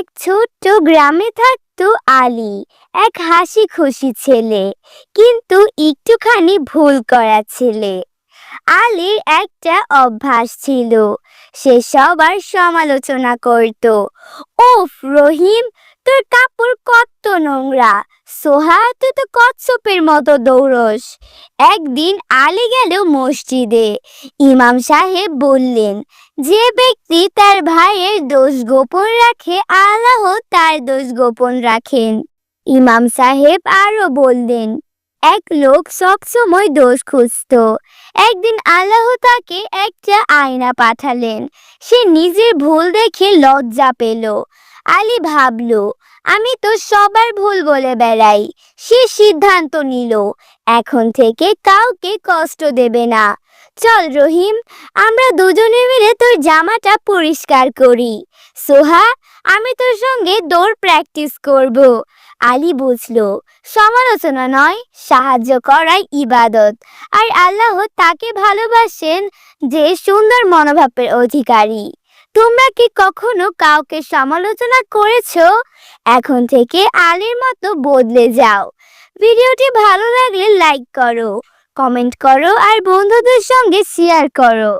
এক ছোট্ট গ্রামে থাকতো আলী, এক হাসি খুশি ছেলে। কিন্তু একটুখানি ভুল করা ছেলে। আলীর একটা অভ্যাস ছিল, সে সবার সমালোচনা করত। ওফ, রহিম, তোর কাপড় কত নোংরা, সোহা, তুই তো কচ্ছপের মতো দৌড়স। একদিন আলী গেল মসজিদে। ইমাম সাহেব বললেন যে ব্যক্তি তার ভাইয়ের দোষ গোপন রাখে, আল্লাহ তার দোষ গোপন রাখেন। ইমাম সাহেব আরও বললেন, এক লোক সবসময় দোষ খুঁজত। একদিন আল্লাহ তাকে একটা আয়না পাঠালেন। সে নিজের ভুল দেখে লজ্জা পেল। আলী ভাবল, আমি তো সবার ভুল বলে বেড়াই। সে সিদ্ধান্ত নিল, এখন থেকে কাউকে কষ্ট দেবে না। চল রহিম, আমরা দুজনে মিলে তোর জামাটা পরিষ্কার করি। সোহা, আমি তোর সঙ্গে দৌড় প্র্যাকটিস করব। আলী বুঝলো, সমালোচনা নয়, সাহায্য করাই ইবাদত। আর আল্লাহ তাকে ভালোবাসেন যে সুন্দর মনোভাবের অধিকারী। তোমরা কি কখনো কাউকে সমালোচনা করেছ? এখন থেকে আলীর মতো বদলে যাও। ভিডিওটি ভালো লাগলে লাইক করো। কমেন্ট করো আর বন্ধুদের সঙ্গে শেয়ার করো।